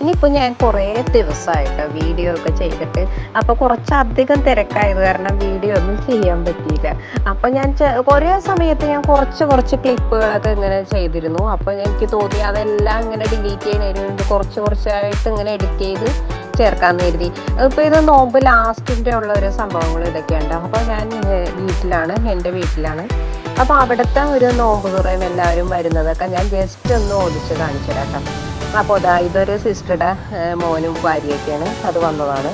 ഇനിയിപ്പോൾ ഞാൻ കുറേ ദിവസമായിട്ട് വീഡിയോ ഒക്കെ ചെയ്തിട്ട്. അപ്പോൾ കുറച്ചധികം തിരക്കായത് കാരണം വീഡിയോ ഒന്നും ചെയ്യാൻ പറ്റിയില്ല അപ്പോൾ ഞാൻ ഒരേ സമയത്ത് ഞാൻ കുറച്ച് കുറച്ച് ക്ലിപ്പുകളൊക്കെ ഇങ്ങനെ ചെയ്തിരുന്നു. അപ്പോൾ എനിക്ക് തോന്നി അതെല്ലാം ഇങ്ങനെ ഡിലീറ്റ് ചെയ്യണമായിരുന്നു കുറച്ച് കുറച്ചായിട്ട് ഇങ്ങനെ എഡിറ്റ് ചെയ്ത് ചേർക്കാമെന്ന് കരുതി. ഇപ്പോൾ ഇത് നോമ്പ് ലാസ്റ്റിന്റെ ഉള്ള ഒരു സംഭവങ്ങൾ ഇതൊക്കെയുണ്ട്. അപ്പോൾ ഞാൻ വീട്ടിലാണ് എന്റെ വീട്ടിലാണ്. അപ്പോൾ അവിടുത്തെ ഒരു നോമ്പ് തുറയും എല്ലാവരും വരുന്നതൊക്കെ ഞാൻ ജസ്റ്റ് ഒന്ന് ഓടിച്ച് കാണിച്ചു തരാം അപ്പോൾ അതാ ഇതൊരു സിസ്റ്ററുടെ മോനും ഭാര്യയൊക്കെയാണ്. അത് വന്നതാണ്.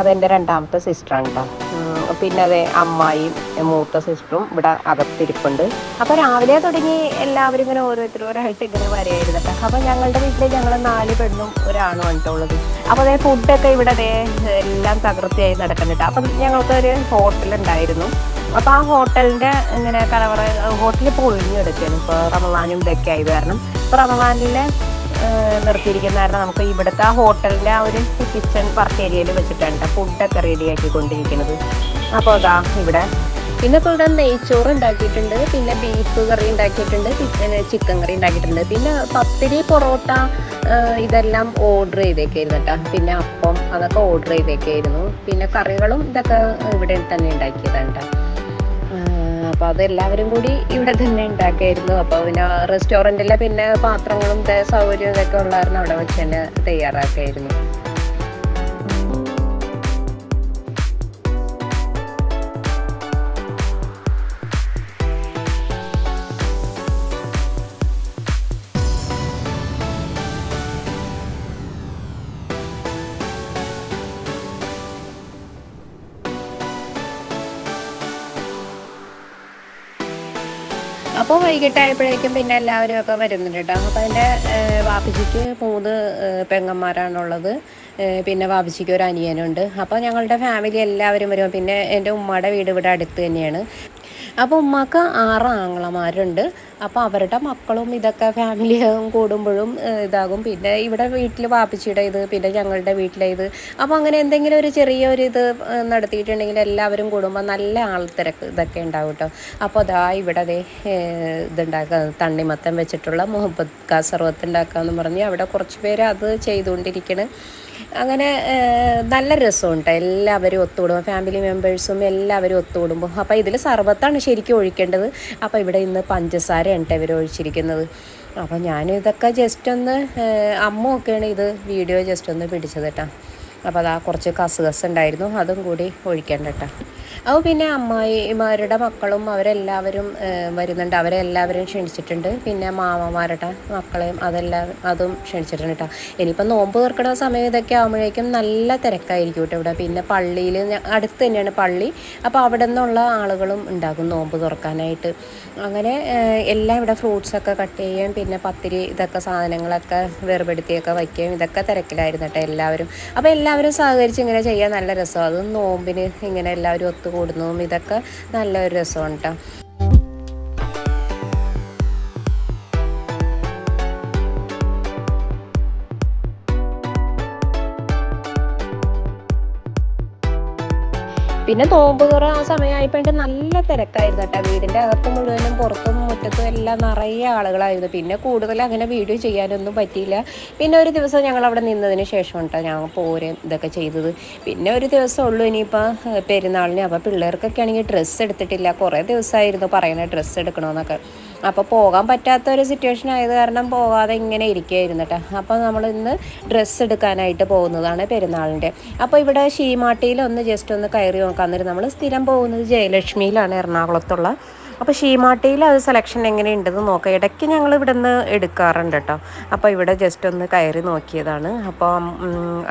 അതെന്റെ രണ്ടാമത്തെ സിസ്റ്ററാണ് കേട്ടോ പിന്നെ അതെ അമ്മായിയും മൂത്ത സിസ്റ്ററും ഇവിടെ അകത്തിരിപ്പുണ്ട്. അപ്പൊ രാവിലെ തുടങ്ങി എല്ലാവരും ഇങ്ങനെ ഓരോരുത്തരോരായിട്ട് ഇങ്ങനെ വരെയായിരുന്നു അപ്പൊ ഞങ്ങളുടെ വീട്ടിൽ ഞങ്ങൾ നാല് പെണ്ണും ഒരാണും ആണ് അപ്പൊ അതേ ഫുഡൊക്കെ ഇവിടെ അതേ എല്ലാം തകർത്തിയായി നടക്കുന്നുണ്ട് അപ്പൊ ഞങ്ങൾക്ക് ഒരു ഹോട്ടൽ ഉണ്ടായിരുന്നു. അപ്പൊ ആ ഹോട്ടലിന്റെ ഇങ്ങനെ കലവറ ഹോട്ടലിൽ പൊളിഞ്ഞെടുക്കുകയാണ് ഇപ്പൊ റമവാനും ഇതൊക്കെ ആയി കാരണം. ഇപ്പൊ റമദാനിലെ ഏഹ് നിർത്തിയിരിക്കുന്ന കാരണം നമുക്ക് ഇവിടുത്തെ ആ ഹോട്ടലിന്റെ ആ ഒരു കിച്ചൺ വർക്ക് ഏരിയയിൽ വെച്ചിട്ടാണ് ഫുഡൊക്കെ റെഡിയാക്കി കൊണ്ടിരിക്കുന്നത് അപ്പോൾ അതാ ഇവിടെ. പിന്നെ ഇവിടെ നെയ്ച്ചോറ് ഉണ്ടാക്കിയിട്ടുണ്ട്. പിന്നെ ബീഫ് കറി ഉണ്ടാക്കിയിട്ടുണ്ട്. പിന്നെ ചിക്കൻ കറി ഉണ്ടാക്കിയിട്ടുണ്ട്. പിന്നെ പത്തിരി പൊറോട്ട ഇതെല്ലാം ഓർഡർ ചെയ്തേക്കായിരുന്നു കേട്ടോ പിന്നെ അപ്പം അതൊക്കെ ഓർഡർ ചെയ്തേക്കായിരുന്നു. പിന്നെ കറികളും ഇതൊക്കെ ഇവിടെ തന്നെ ഉണ്ടാക്കിയതാണ് കേട്ടോ അപ്പോൾ അതെല്ലാവരും കൂടി ഇവിടെ തന്നെ ഉണ്ടാക്കിയായിരുന്നു. അപ്പോൾ പിന്നെ റെസ്റ്റോറന്റിലെ പിന്നെ പാത്രങ്ങളും ദേ സൗകര്യം ഇതൊക്കെ ഉള്ളായിരുന്നു. അവിടെ വെച്ച് തന്നെ തയ്യാറാക്കിയായിരുന്നു. അപ്പോൾ വൈകിട്ടായപ്പോഴേക്കും പിന്നെ എല്ലാവരും ഒക്കെ വരുന്നുണ്ട് കേട്ടോ അപ്പോൾ അതിന്റെ വാപ്പിച്ചിക്ക് മൂന്ന് പെങ്ങന്മാരാണുള്ളത്. പിന്നെ വാപ്പിച്ചിക്ക് ഒരു അനിയനുണ്ട്. അപ്പോൾ ഞങ്ങളുടെ ഫാമിലി എല്ലാവരും വരും. പിന്നെ എന്റെ ഉമ്മയുടെ വീട് ഇവിടെ അടുത്ത് തന്നെയാണ്. അപ്പോൾ ഉമ്മക്ക് ആറ് ആങ്ങളമാരുണ്ട്. അപ്പോൾ അവരുടെ മക്കളും ഇതൊക്കെ ഫാമിലിയും കൂടുമ്പോഴും ഇതാകും. പിന്നെ ഇവിടെ വീട്ടിൽ വാപ്പിച്ചിയുടെ ഇത് പിന്നെ ഞങ്ങളുടെ വീട്ടിലെ ഇത്. അപ്പോൾ അങ്ങനെ എന്തെങ്കിലും ഒരു ചെറിയൊരു ഇത് നടത്തിയിട്ടുണ്ടെങ്കിൽ എല്ലാവരും കൂടുമ്പോൾ നല്ല ആൾത്തിരക്ക് ഇതൊക്കെ ഉണ്ടാവും കേട്ടോ അപ്പോൾ അതാ ഇവിടെ അതേ ഇതുണ്ടാക്കുക തണ്ണിമത്തം വെച്ചിട്ടുള്ള മുഹബത്ത് കാസർവത്ത് ഉണ്ടാക്കുക എന്ന് പറഞ്ഞ് അവിടെ കുറച്ച് പേര് അത് ചെയ്തുകൊണ്ടിരിക്കണ്. അങ്ങനെ നല്ല രസമുണ്ട്. എല്ലാവരും ഒത്തുകൂടുമ്പോൾ ഫാമിലി മെമ്പേഴ്സും എല്ലാവരും ഒത്തുകൂടുമ്പോൾ. അപ്പോൾ ഇതിൽ സർബത്താണ് ശരിക്കും ഒഴിക്കേണ്ടത്. അപ്പോൾ ഇവിടെ ഇന്ന് പഞ്ചസാരയാണ് ഇവർ ഒഴിച്ചിരിക്കുന്നത്. അപ്പോൾ ഞാൻ ഇതൊക്കെ ജസ്റ്റ് ഒന്ന് അമ്മ ഒക്കെയാണ് ഇത് വീഡിയോ ജസ്റ്റ് ഒന്ന് പിടിച്ചത് കേട്ടോ. അപ്പോൾ അതാ കുറച്ച് കസുകസ് ഉണ്ടായിരുന്നു. അതും കൂടി ഒഴിക്കേണ്ട കേട്ടോ അപ്പോൾ പിന്നെ അമ്മായിമാരുടെ മക്കളും അവരെല്ലാവരും വരുന്നുണ്ട്. അവരെല്ലാവരും ക്ഷണിച്ചിട്ടുണ്ട്. പിന്നെ മാമമാരുടെ മക്കളെയും അതെല്ലാം അതും ക്ഷണിച്ചിട്ടുണ്ട് കേട്ടോ ഇനിയിപ്പോൾ നോമ്പ് തീർക്കണ സമയം ഇതൊക്കെ ആകുമ്പോഴേക്കും നല്ല തിരക്കായിരിക്കും കേട്ടോ ഇവിടെ. പിന്നെ പള്ളിയിൽ അടുത്ത് തന്നെയാണ് പള്ളി. അപ്പോൾ അവിടെ നിന്നുള്ള ആളുകളും ഉണ്ടാകും നോമ്പ് തുറക്കാനായിട്ട്. അങ്ങനെ എല്ലാം ഇവിടെ ഫ്രൂട്ട്സൊക്കെ കട്ട് ചെയ്യുകയും പിന്നെ പത്തിരി ഇതൊക്കെ സാധനങ്ങളൊക്കെ വേർപെടുത്തിയൊക്കെ വയ്ക്കുകയും ഇതൊക്കെ തിരക്കിലായിരുന്നു കേട്ടോ എല്ലാവരും. അപ്പോൾ എല്ലാവരും സഹകരിച്ച് ഇങ്ങനെ ചെയ്യാൻ നല്ല രസമാണ്. അതും നോമ്പിന് ഇങ്ങനെ എല്ലാവരും ഒത്തുകൂടുന്നതും ഇതൊക്കെ നല്ലൊരു രസമാണ് കേട്ടോ പിന്നെ നോമ്പ് തുറ ആ സമയമായപ്പോഴേക്ക് നല്ല തിരക്കായിരുന്നു കേട്ടോ. വീടിന്റെ അകത്ത് മുഴുവനും പുറത്തും മുറ്റത്തും എല്ലാം നിറയെ ആളുകളായിരുന്നു. പിന്നെ കൂടുതൽ അങ്ങനെ വീഡിയോ ചെയ്യാനൊന്നും പറ്റിയില്ല. പിന്നെ ഒരു ദിവസം ഞങ്ങൾ അവിടെ നിന്നതിന് ശേഷം കേട്ടോ ഞങ്ങൾ പോരെ ഇതൊക്കെ ചെയ്തത്. പിന്നെ ഒരു ദിവസം ഉള്ളൂ ഇനിയിപ്പോൾ പെരുന്നാളിന്. അപ്പോൾ പിള്ളേർക്കൊക്കെ ആണെങ്കിൽ ഡ്രസ്സ് എടുത്തിട്ടില്ല. കുറേ ദിവസമായിരുന്നു പറയുന്നത് ഡ്രസ്സ് എടുക്കണമെന്നൊക്കെ അപ്പോൾ പോകാൻ പറ്റാത്ത ഒരു സിറ്റുവേഷൻ ആയത് കാരണം പോകാതെ ഇങ്ങനെ ഇരിക്കുകയായിരുന്നു കേട്ടോ അപ്പോൾ നമ്മൾ ഇന്ന് ഡ്രസ്സ് എടുക്കാനായിട്ട് പോകുന്നതാണ് പെരുന്നാളിന്റെ അപ്പോൾ ഇവിടെ ഷീമാട്ടിയിൽ ഒന്ന് ജസ്റ്റ് ഒന്ന് കയറി നോക്കാൻ നേരം നമ്മൾ സ്ഥിരം പോകുന്നത് ജയലക്ഷ്മിയിലാണ് എറണാകുളത്തുള്ള അപ്പോൾ ഷീമാട്ടിയിൽ അത് സെലക്ഷൻ എങ്ങനെയുണ്ടെന്ന് നോക്കാം. ഇടയ്ക്ക് ഞങ്ങൾ ഇവിടെ നിന്ന് എടുക്കാറുണ്ട് കേട്ടോ അപ്പോൾ ഇവിടെ ജസ്റ്റ് ഒന്ന് കയറി നോക്കിയതാണ്. അപ്പോൾ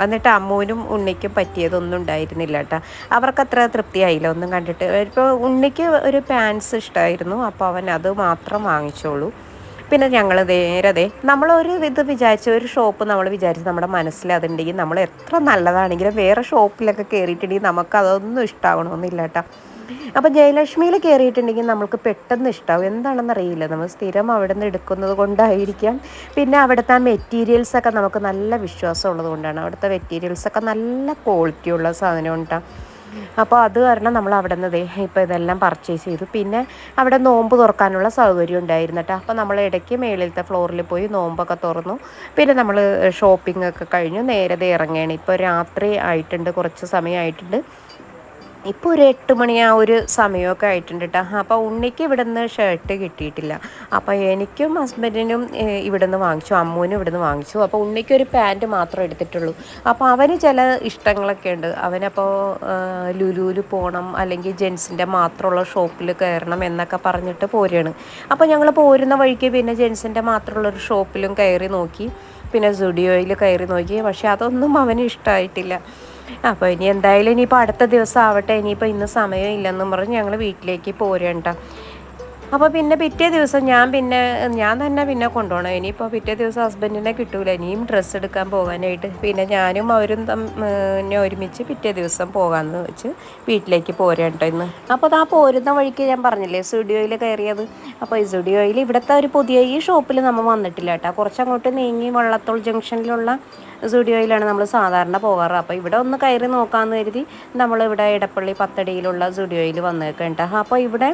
എന്നിട്ട് അമ്മൂനും ഉണ്ണിക്കും പറ്റിയതൊന്നും ഉണ്ടായിരുന്നില്ല കേട്ടോ അവർക്ക് അത്ര തൃപ്തിയായില്ല. ഒന്നും കണ്ടിട്ട് ഇപ്പോൾ ഉണ്ണിക്ക് ഒരു പാൻസ് ഇഷ്ടമായിരുന്നു അപ്പോൾ അവൻ അത് മാത്രം വാങ്ങിച്ചോളൂ. പിന്നെ ഞങ്ങൾ നേരെ അതെ നമ്മളൊരു ഇത് വിചാരിച്ച ഒരു ഷോപ്പ് നമ്മൾ വിചാരിച്ച് നമ്മുടെ മനസ്സിൽ അതുണ്ടെങ്കിൽ നമ്മൾ എത്ര നല്ലതാണെങ്കിലും വേറെ ഷോപ്പിലൊക്കെ കയറിയിട്ടുണ്ടെങ്കിൽ നമുക്ക് അതൊന്നും ഇഷ്ടമാവണമെന്നില്ല കേട്ടോ അപ്പോൾ ജയലക്ഷ്മിയിൽ കയറിയിട്ടുണ്ടെങ്കിൽ നമുക്ക് പെട്ടെന്ന് ഇഷ്ടമാവും എന്താണെന്ന് അറിയില്ല നമ്മൾ സ്ഥിരം അവിടെ നിന്ന് എടുക്കുന്നത് കൊണ്ടായിരിക്കാം. പിന്നെ അവിടുത്തെ മെറ്റീരിയൽസൊക്കെ നമുക്ക് നല്ല വിശ്വാസം ഉള്ളത് കൊണ്ടാണ്. അവിടുത്തെ മെറ്റീരിയൽസൊക്കെ നല്ല ക്വാളിറ്റി ഉള്ള സാധനം ഉണ്ടാകും അപ്പോൾ അത് കാരണം നമ്മൾ അവിടെ നിന്ന് ഇപ്പോൾ ഇതെല്ലാം പർച്ചേസ് ചെയ്തു. പിന്നെ അവിടെ നോമ്പ് തുറക്കാനുള്ള സൗകര്യം ഉണ്ടായിരുന്നു കേട്ടോ. അപ്പോൾ നമ്മൾ ഇടയ്ക്ക് മേളിലത്തെ ഫ്ലോറിൽ പോയി നോമ്പൊക്കെ തുറന്നു. പിന്നെ നമ്മൾ ഷോപ്പിംഗ് ഒക്കെ കഴിഞ്ഞു. നേരത്തെ ഇറങ്ങുകയാണ്. ഇപ്പോൾ രാത്രി ആയിട്ടുണ്ട്. കുറച്ച് സമയമായിട്ടുണ്ട്. ഇപ്പോൾ ഒരു എട്ട് മണി ആ ഒരു സമയമൊക്കെ ആയിട്ടുണ്ട് കേട്ടോ അപ്പോൾ ഉണ്ണിക്ക് ഇവിടെ നിന്ന് ഷർട്ട് കിട്ടിയിട്ടില്ല. അപ്പോൾ എനിക്കും ഹസ്ബൻഡിനും ഇവിടെ നിന്ന് വാങ്ങിച്ചു. അമ്മൂനും ഇവിടെ നിന്ന് വാങ്ങിച്ചു. അപ്പോൾ ഉണ്ണിക്ക് ഒരു പാന്റ് മാത്രം എടുത്തിട്ടുള്ളൂ. അപ്പോൾ അവന് ചില ഇഷ്ടങ്ങളൊക്കെ ഉണ്ട്. അവനപ്പോൾ ലുലുവിൽ പോകണം അല്ലെങ്കിൽ ജെൻസിന്റെ മാത്രമുള്ള ഷോപ്പിൽ കയറണം എന്നൊക്കെ പറഞ്ഞിട്ട് പോരുകയാണ് അപ്പോൾ ഞങ്ങൾ പോരുന്ന വഴിക്ക് പിന്നെ ജെൻസിന്റെ മാത്രമുള്ളൊരു ഷോപ്പിലും കയറി നോക്കി. പിന്നെ സുഡിയോയിൽ കയറി നോക്കി. പക്ഷേ അതൊന്നും അവന് ഇഷ്ടമായിട്ടില്ല അപ്പോൾ ഇനി എന്തായാലും ഇനിയിപ്പോൾ അടുത്ത ദിവസം ആവട്ടെ ഇനിയിപ്പോൾ ഇന്ന് സമയം ഇല്ലെന്നും പറഞ്ഞ് ഞങ്ങൾ വീട്ടിലേക്ക് പോരേണ്ട അപ്പോൾ പിന്നെ പിറ്റേ ദിവസം ഞാൻ പിന്നെ ഞാൻ തന്നെ പിന്നെ കൊണ്ടുപോകണം. ഇനിയിപ്പോൾ പിറ്റേ ദിവസം ഹസ്ബൻഡിനെ കിട്ടൂല. ഇനിയും ഡ്രസ്സ് എടുക്കാൻ പോകാനായിട്ട്. പിന്നെ ഞാനും അവരും തന്നെ ഒരുമിച്ച് പിറ്റേ ദിവസം പോകാമെന്ന് വെച്ച് വീട്ടിലേക്ക് പോരേണ്ട ഇന്ന്. അപ്പോൾ ആ പോരുന്ന വഴിക്ക് ഞാൻ പറഞ്ഞില്ലേ സ്റ്റുഡിയോയിൽ കയറിയത്. അപ്പോൾ ഈ സ്റ്റുഡിയോയിൽ ഇവിടുത്തെ ഒരു പുതിയ ഈ ഷോപ്പിൽ നമ്മൾ വന്നിട്ടില്ല കേട്ടോ. കുറച്ചങ്ങോട്ട് നീങ്ങി വള്ളത്തോൾ ജംഗ്ഷനിലുള്ള സുഡിയോയിലാണ് നമ്മൾ സാധാരണ പോകാറ്. അപ്പോൾ ഇവിടെ ഒന്ന് കയറി നോക്കാമെന്ന് കരുതി നമ്മളിവിടെ ഇടപ്പള്ളി പത്തടിയിലുള്ള സുഡിയോയിൽ വന്നേക്കേണ്ട അപ്പോൾ ഇവിടെ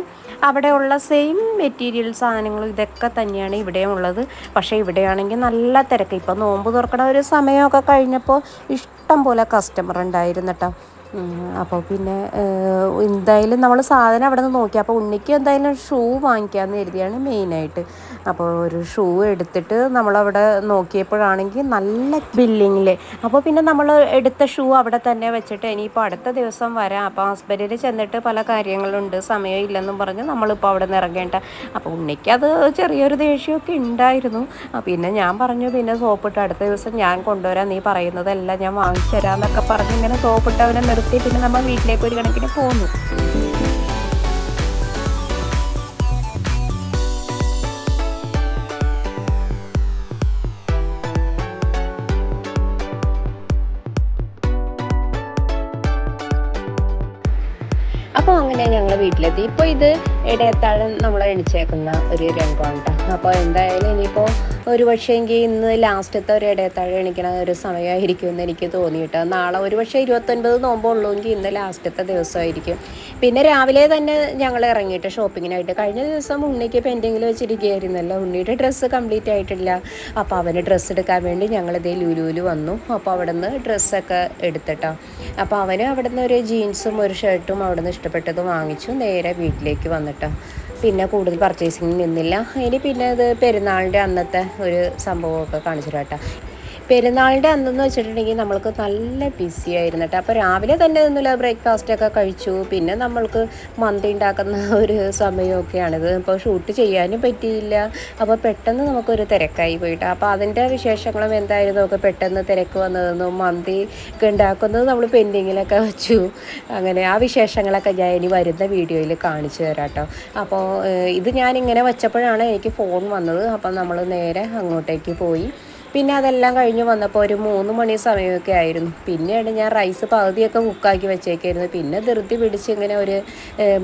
അവിടെയുള്ള സെയിം മെറ്റീരിയൽ സാധനങ്ങൾ ഇതൊക്കെ തന്നെയാണ് ഇവിടെയും ഉള്ളത്. പക്ഷേ ഇവിടെയാണെങ്കിൽ നല്ല തിരക്ക്. ഇപ്പോൾ നോമ്പ് തുറക്കണ ഒരു സമയമൊക്കെ കഴിഞ്ഞപ്പോൾ ഇഷ്ടം പോലെ കസ്റ്റമർ ഉണ്ടായിരുന്നു കേട്ടോ. അപ്പോൾ പിന്നെ എന്തായാലും നമ്മൾ സാധനം അവിടെ നിന്ന് നോക്കി. അപ്പോൾ ഉണ്ണിക്ക് എന്തായാലും ഷൂ വാങ്ങിക്കാമെന്ന് കരുതിയാണ് മെയിനായിട്ട്. അപ്പോൾ ഒരു ഷൂ എടുത്തിട്ട് നമ്മളവിടെ നോക്കിയപ്പോഴാണെങ്കിൽ നല്ല ബില്ലിങ്ങിൽ അപ്പോൾ പിന്നെ നമ്മൾ എടുത്ത ഷൂ അവിടെ തന്നെ വെച്ചിട്ട് ഇനിയിപ്പോൾ അടുത്ത ദിവസം വരാം. അപ്പോൾ ഹസ്ബൻഡിന് ചെന്നിട്ട് പല കാര്യങ്ങളുണ്ട് സമയം ഇല്ലെന്നും പറഞ്ഞ് നമ്മളിപ്പോൾ അവിടെ നിന്ന് ഇറങ്ങേണ്ട. അപ്പോൾ ഉണ്ണിക്ക് അത് ചെറിയൊരു ദേഷ്യമൊക്കെ ഉണ്ടായിരുന്നു. പിന്നെ ഞാൻ പറഞ്ഞു പിന്നെ സോപ്പിട്ട് അടുത്ത ദിവസം ഞാൻ കൊണ്ടുവരാം. നീ പറയുന്നതെല്ലാം ഞാൻ വാങ്ങിച്ചു തരാമെന്നൊക്കെ പറഞ്ഞ് ഇങ്ങനെ സോപ്പിട്ട് അവനെ നിർത്തി പിന്നെ നമ്മൾ വീട്ടിലേക്ക് ഒരു കണക്കിന് പോന്നു. അപ്പോൾ അങ്ങനെ ഞങ്ങൾ വീട്ടിലെത്തി. ഇപ്പോൾ ഇത് ഇടയത്താഴം നമ്മൾ എണിച്ചേക്കുന്ന ഒരു രംഗമാണ് കേട്ടോ അപ്പോൾ എന്തായാലും ഇനിയിപ്പോൾ ഒരു പക്ഷേ എങ്കിൽ ഇന്ന് ലാസ്റ്റത്തെ ഒരു ഇടയത്താഴം എണിക്കണ ഒരു സമയമായിരിക്കും എന്ന് എനിക്ക് തോന്നിയിട്ട്. നാളെ ഒരു പക്ഷേ ഇരുപത്തൊൻപത് നോമ്പുള്ളൂങ്കിൽ ഇന്ന് ലാസ്റ്റത്തെ ദിവസമായിരിക്കും. പിന്നെ രാവിലെ തന്നെ ഞങ്ങൾ ഇറങ്ങിയിട്ട് ഷോപ്പിങ്ങിനായിട്ട്. കഴിഞ്ഞ ദിവസം ഉണ്ണിക്ക് പെൻഡിങ്ങിൽ വെച്ചിരിക്കുകയായിരുന്നല്ലോ. ഉണ്ണിയുടെ ഡ്രസ്സ് കംപ്ലീറ്റ് ആയിട്ടില്ല. അപ്പോൾ അവന് ഡ്രസ്സ് എടുക്കാൻ വേണ്ടി ഞങ്ങൾ ഇതേ ലുലുവിൽ വന്നു. അപ്പോൾ അവിടെ നിന്ന് ഡ്രസ്സൊക്കെ എടുത്തിട്ടോ. അപ്പോൾ അവന് അവിടെ നിന്ന് ഒരു ജീൻസും ഒരു ഷർട്ടും അവിടെ നിന്ന് ഇഷ്ടപ്പെട്ടത് വാങ്ങിച്ചു. നേരെ വീട്ടിലേക്ക് വന്നിട്ടോ പിന്നെ കൂടുതൽ പർച്ചേസിങ് നിന്നില്ല. ഇനി പിന്നെ അത് പെരുന്നാളിന്റെ അന്നത്തെ ഒരു സംഭവമൊക്കെ കാണിച്ചു കേട്ടോ പെരുന്നാളിന്റെ അന്നെന്ന് വെച്ചിട്ടുണ്ടെങ്കിൽ നമ്മൾക്ക് നല്ല ബിസി ആയിരുന്നു കേട്ടോ. അപ്പോൾ രാവിലെ തന്നെ ഒന്നുമില്ല ബ്രേക്ക്ഫാസ്റ്റൊക്കെ കഴിച്ചു. പിന്നെ നമ്മൾക്ക് മന്തി ഉണ്ടാക്കുന്ന ഒരു സമയമൊക്കെയാണിത്. ഇപ്പോൾ ഷൂട്ട് ചെയ്യാനും പറ്റിയില്ല. അപ്പോൾ പെട്ടെന്ന് നമുക്കൊരു തിരക്കായി പോയിട്ട്. അപ്പോൾ അതിന്റെ വിശേഷങ്ങളും എന്തായിരുന്നു? ഒക്കെ പെട്ടെന്ന് തിരക്ക് വന്നതെന്നും മന്തി ഒക്കെ ഉണ്ടാക്കുന്നത് നമ്മൾ പെൻഡിങ്ങിലൊക്കെ വെച്ചു. അങ്ങനെ ആ വിശേഷങ്ങളൊക്കെ ഞാൻ ഇനി വരുന്ന വീഡിയോയിൽ കാണിച്ചു തരാം കേട്ടോ. അപ്പോൾ ഇത് ഞാനിങ്ങനെ വെച്ചപ്പോഴാണ് എനിക്ക് ഫോൺ വന്നത്. അപ്പം നമ്മൾ നേരെ അങ്ങോട്ടേക്ക് പോയി. പിന്നെ അതെല്ലാം കഴിഞ്ഞ് വന്നപ്പോൾ ഒരു മൂന്ന് മണി സമയമൊക്കെ ആയിരുന്നു. പിന്നെയാണ് ഞാൻ റൈസ് പകുതിയൊക്കെ കുക്കാക്കി വെച്ചേക്കായിരുന്നു. പിന്നെ ധൃതി പിടിച്ച് ഇങ്ങനെ ഒരു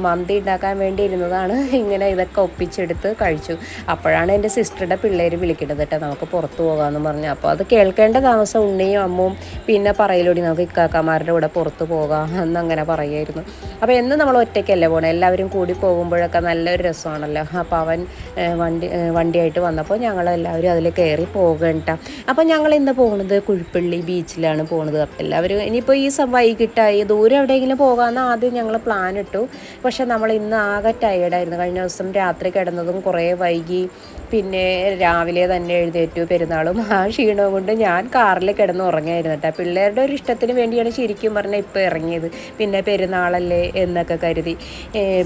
മന്തി ഉണ്ടാക്കാൻ വേണ്ടി ഇരുന്നതാണ്. ഇങ്ങനെ ഇതൊക്കെ ഒപ്പിച്ചെടുത്ത് കഴിച്ചു. അപ്പോഴാണ് എന്റെ സിസ്റ്ററുടെ പിള്ളേർ വിളിക്കുന്നത് കേട്ടോ. നമുക്ക് പുറത്ത് പോകാമെന്ന് പറഞ്ഞു. അപ്പോൾ അത് കേൾക്കേണ്ട താമസം ഉണ്ണിയും അമ്മും പിന്നെ പറയലോടി നമുക്ക് ഇക്കാക്കമാരുടെ കൂടെ പുറത്ത് പോകാം എന്നങ്ങനെ പറയുമായിരുന്നു അപ്പോൾ എന്ന് നമ്മൾ ഒറ്റയ്ക്കല്ലേ പോകണം എല്ലാവരും കൂടി പോകുമ്പോഴൊക്കെ നല്ലൊരു രസമാണല്ലോ. അപ്പോൾ അവൻ വണ്ടി വണ്ടിയായിട്ട് വന്നപ്പോൾ ഞങ്ങളെല്ലാവരും അതിൽ കയറി പോകണ്ട അപ്പോൾ ഞങ്ങൾ ഇന്ന് പോകുന്നത് കുഴിപ്പള്ളി ബീച്ചിലാണ് പോകുന്നത് എല്ലാവരും ഇനിയിപ്പോൾ ഈ വൈകിട്ടായി ദൂരം എവിടെയെങ്കിലും പോകാമെന്ന് ആദ്യം ഞങ്ങൾ പ്ലാൻ ഇട്ടു. പക്ഷേ നമ്മൾ ഇന്ന് ആകെ ടയേർഡായിരുന്നു കഴിഞ്ഞ ദിവസം രാത്രി കിടന്നതും കുറേ വൈകി. പിന്നെ രാവിലെ തന്നെ എഴുന്നേറ്റു. പെരുന്നാളും ആ ക്ഷീണവും കൊണ്ട് ഞാൻ കാറിൽ കിടന്ന് ഉറങ്ങായിരുന്നു കേട്ടോ. പിള്ളേരുടെ ഒരു ഇഷ്ടത്തിന് വേണ്ടിയാണ് ശരിക്കും പറഞ്ഞാൽ ഇപ്പോൾ ഇറങ്ങിയത്. പിന്നെ പെരുന്നാളല്ലേ എന്നൊക്കെ കരുതി.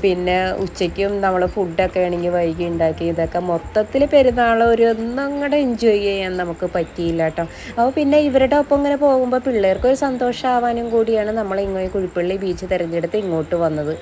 പിന്നെ ഉച്ചയ്ക്കും നമ്മൾ ഫുഡൊക്കെ ആണെങ്കിൽ വൈകി ഉണ്ടാക്കി ഇതൊക്കെ. മൊത്തത്തിൽ പെരുന്നാൾ ഒരു ഒന്നങ്ങടെ എൻജോയ് ചെയ്യാൻ നമുക്ക് പറ്റിയില്ല കേട്ടോ. അപ്പോൾ പിന്നെ ഇവരുടെ ഒപ്പം ഇങ്ങനെ പോകുമ്പോൾ പിള്ളേർക്കൊരു സന്തോഷമാവാനും കൂടിയാണ് നമ്മൾ ഇങ്ങനെ കുഴിപ്പള്ളി ബീച്ച് തിരഞ്ഞെടുത്ത് ഇങ്ങോട്ട് വന്നത്.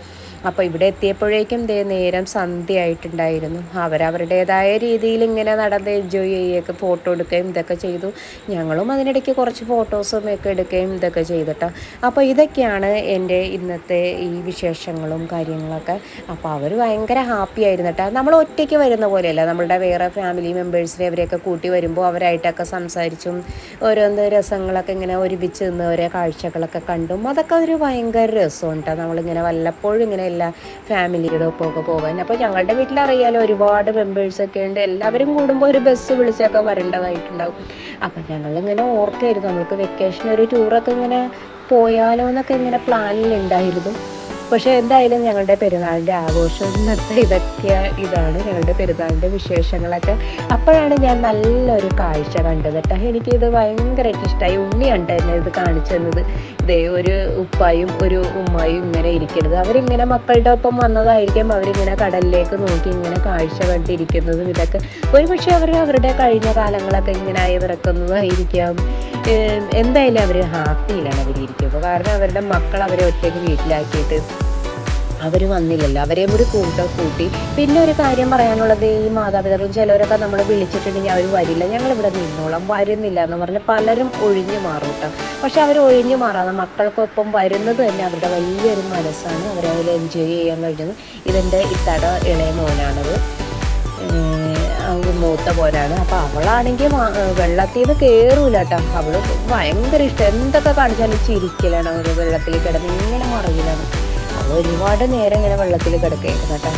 അപ്പോൾ ഇവിടെ എത്തിയപ്പോഴേക്കും ദേ നേരം സന്ധ്യ ആയിട്ടുണ്ടായിരുന്നു അവരവരുടേതായ രീതിയിൽ ഇങ്ങനെ നടന്ന് എൻജോയ് ചെയ്യുകയൊക്കെ ഫോട്ടോ എടുക്കുകയും ഇതൊക്കെ ചെയ്തു. ഞങ്ങളും അതിനിടയ്ക്ക് കുറച്ച് ഫോട്ടോസും ഒക്കെ എടുക്കുകയും ഇതൊക്കെ ചെയ്തിട്ടോ. അപ്പോൾ ഇതൊക്കെയാണ് എന്റെ ഇന്നത്തെ ഈ വിശേഷങ്ങളും കാര്യങ്ങളൊക്കെ. അപ്പോൾ അവർ ഭയങ്കര ഹാപ്പി ആയിരുന്നു കേട്ടോ നമ്മൾ ഒറ്റയ്ക്ക് വരുന്ന പോലെയല്ല. നമ്മളുടെ വേറെ ഫാമിലി മെമ്പേഴ്സിനെ അവരെയൊക്കെ കൂട്ടി വരുമ്പോൾ അവരായിട്ടൊക്കെ സംസാരിച്ചും ഓരോന്ന് രസങ്ങളൊക്കെ ഇങ്ങനെ ഒരുമിച്ച് നിന്ന് ഓരോ കാഴ്ചകളൊക്കെ കണ്ടും. അതൊക്കെ ഒരു ഭയങ്കര രസമുണ്ട് നമ്മളിങ്ങനെ വല്ലപ്പോഴും ഇങ്ങനെ എല്ലാ ഫാമിലിയുടെ ഒപ്പമൊക്കെ പോകാൻ. അപ്പോൾ ഞങ്ങളുടെ വീട്ടിലറിയാലോ ഒരുപാട് മെമ്പേഴ്സൊക്കെ ഉണ്ട്. എല്ലാവരും കൂടുമ്പോൾ ഒരു ബസ് വിളിച്ചൊക്കെ വരേണ്ടതായിട്ടുണ്ടാവും. അപ്പം ഞങ്ങളിങ്ങനെ ഓർക്കായിരുന്നു. നമുക്ക് വെക്കേഷൻ ഒരു ടൂറൊക്കെ ഇങ്ങനെ പോയാലോ എന്നൊക്കെ ഇങ്ങനെ പ്ലാനിലുണ്ടായിരുന്നു പക്ഷേ എന്തായാലും ഞങ്ങളുടെ പെരുന്നാളിന്റെ ആഘോഷം ഇന്നത്തെ ഇതൊക്കെ ഇതാണ് ഞങ്ങളുടെ പെരുന്നാളിന്റെ വിശേഷങ്ങളൊക്കെ. അപ്പോഴാണ് ഞാൻ നല്ലൊരു കാഴ്ച കണ്ടത് കേട്ടോ. എനിക്കിത് ഭയങ്കരമായിട്ട് ഇഷ്ടമായി ഉണ്ണിയാണ് തന്നെ ഇത് കാണിച്ചു തന്നത്. ഇതേ ഒരു ഉപ്പായും ഒരു ഉമ്മായും ഇങ്ങനെ ഇരിക്കരുത് അവരിങ്ങനെ മക്കളുടെ ഒപ്പം വന്നതായിരിക്കും. അവരിങ്ങനെ കടലിലേക്ക് നോക്കി ഇങ്ങനെ കാഴ്ച കണ്ടിരിക്കുന്നതും ഇതൊക്കെ. ഒരുപക്ഷെ അവർ അവരുടെ കഴിഞ്ഞ കാലങ്ങളൊക്കെ ഇങ്ങനെ അയവിറക്കുന്നതായിരിക്കാം ഏം, എന്തായാലും അവർ ഹാപ്പിയിലാണ് അവരിയ്ക്കുമ്പോൾ കാരണം അവരുടെ മക്കൾ അവരെ ഒറ്റയ്ക്ക് വീട്ടിലാക്കിയിട്ട് അവർ വന്നില്ലല്ലോ. അവരെ കൂടി കൂട്ട കൂട്ടി. പിന്നെ ഒരു കാര്യം പറയാനുള്ളത് ഈ മാതാപിതാക്കളും ചിലവരൊക്കെ നമ്മൾ വിളിച്ചിട്ടുണ്ടെങ്കിൽ അവർ വരില്ല. ഞങ്ങൾ ഇവിടെ നിന്നോളാം. വരുന്നില്ല എന്ന് പറഞ്ഞ് പലരും ഒഴിഞ്ഞു മാറും കേട്ടോ പക്ഷെ അവർ ഒഴിഞ്ഞു മാറാതെ മക്കൾക്കൊപ്പം വരുന്നത് തന്നെ അവരുടെ വലിയൊരു മനസ്സാണ്. അവരതിൽ എൻജോയ് ചെയ്യാൻ കഴിഞ്ഞത് ഇതെന്റെ ഇത്തട ഇളയ മോനാണത്. അവൾ മൂത്ത പോലാണ് അപ്പൊ അവളാണെങ്കിൽ വെള്ളത്തിൽ നിന്ന് കേറൂല കേട്ടോ അവൾ ഭയങ്കര ഇഷ്ടം. എന്തൊക്കെ കാണിച്ചാലും ചിരിക്കലാണ്. അവർ വെള്ളത്തിൽ കിടന്ന് ഇങ്ങനെ മറകിലാണ് അവൾ ഒരുപാട് നേരം ഇങ്ങനെ വെള്ളത്തിൽ കിടക്കുകയായിരുന്നു കേട്ടോ.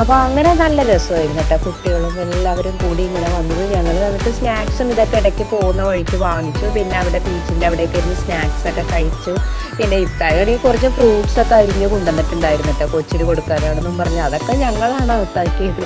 അപ്പൊ അങ്ങനെ നല്ല രസമായിരുന്നു കേട്ടോ. കുട്ടികളും എല്ലാവരും കൂടി ഇങ്ങനെ വന്നത്. ഞങ്ങൾ വന്നിട്ട് സ്നാക്സും ഇതൊക്കെ ഇടയ്ക്ക് പോകുന്ന വഴിക്ക് വാങ്ങിച്ചു. പിന്നെ അവിടെ ബീച്ചിന്റെ അവിടെയൊക്കെ ഇരുന്ന് സ്നാക്സ് ഒക്കെ കഴിച്ചു. പിന്നെ ഇത്തായി കുറച്ച് ഫ്രൂട്ട്സ് ഒക്കെ അരിഞ്ഞ് കൊണ്ടുവന്നിട്ടുണ്ടായിരുന്നു കേട്ടോ. കൊച്ചിന് കൊടുക്കാനാണെന്നും പറഞ്ഞ്. അതൊക്കെ ഞങ്ങളാണ് അകത്താക്കിയത്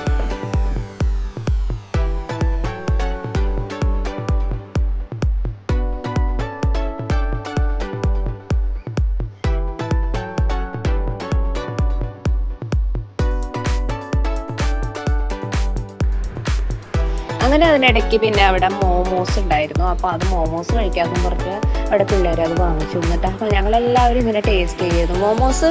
അങ്ങനെ അതിനിടയ്ക്ക് പിന്നെ അവിടെ മോമോസ് ഉണ്ടായിരുന്നു. അപ്പോൾ അത് മോമോസ് കഴിക്കാമെന്ന് പറഞ്ഞ് അവിടെ പിള്ളേർ അത് വാങ്ങിച്ചു. എന്നിട്ട് അപ്പോൾ ഞങ്ങളെല്ലാവരും ഇങ്ങനെ ടേസ്റ്റ് ചെയ്തു. മോമോസ്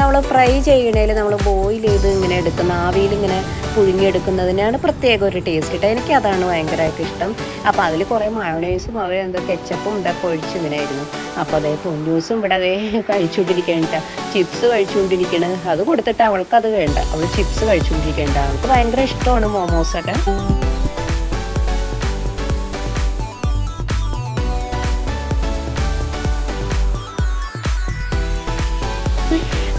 നമ്മൾ ഫ്രൈ ചെയ്യണേൽ നമ്മൾ ബോയിൽ ചെയ്ത് ഇങ്ങനെ എടുക്കുന്ന ആവിയിൽ ഇങ്ങനെ പുഴുങ്ങിയെടുക്കുന്നതിനാണ് പ്രത്യേക ഒരു ടേസ്റ്റ് കിട്ടുക. എനിക്ക് അതാണ് ഭയങ്കരമായിട്ട് ഇഷ്ടം. അപ്പോൾ അതിൽ കുറേ മയോണൈസും അവർ എന്തോ കെച്ചപ്പും ഇതൊക്കെ ഒഴിച്ച് ഇങ്ങനെ ആയിരുന്നു അപ്പോൾ അതേ പൊന്നൂസും ഇവിടെ അതേ കഴിച്ചുകൊണ്ടിരിക്കേണ്ട ചിപ്സ് കഴിച്ചുകൊണ്ടിരിക്കണത് അത് കൊടുത്തിട്ട് അവൾക്ക് അത് വേണ്ട. അവൾ ചിപ്സ് കഴിച്ചുകൊണ്ടിരിക്കേണ്ട അവൾക്ക് ഭയങ്കര ഇഷ്ടമാണ് മോമോസൊക്കെ.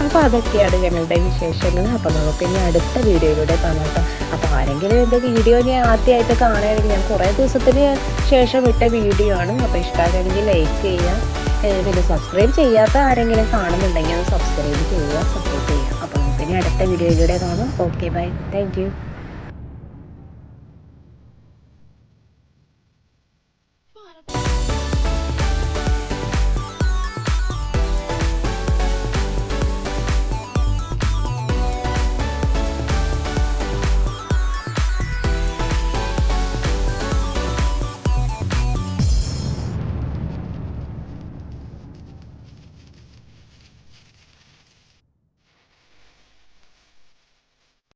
അപ്പോൾ അതൊക്കെയാണ് ഞങ്ങളുടെ വിശേഷങ്ങൾ. അപ്പോൾ നമുക്ക് ഇനി അടുത്ത വീഡിയോയിലൂടെ കാണാം അപ്പോൾ ആരെങ്കിലും എന്റെ വീഡിയോ ഞാൻ ആദ്യമായിട്ട് കാണുകയാണെങ്കിൽ ഞാൻ കുറേ ദിവസത്തിന് ശേഷം ഇട്ട വീഡിയോ ആണ്. അപ്പോൾ ഇഷ്ടമാണെങ്കിൽ ലൈക്ക് ചെയ്യുക. പിന്നെ സബ്സ്ക്രൈബ് ചെയ്യാത്ത ആരെങ്കിലും കാണുന്നുണ്ടെങ്കിൽ അത് സബ്സ്ക്രൈബ് ചെയ്യുക സപ്പോർട്ട് ചെയ്യുക. അപ്പോൾ നമുക്ക് ഇനി അടുത്ത വീഡിയോയിലൂടെ കാണാം. Okay bye thank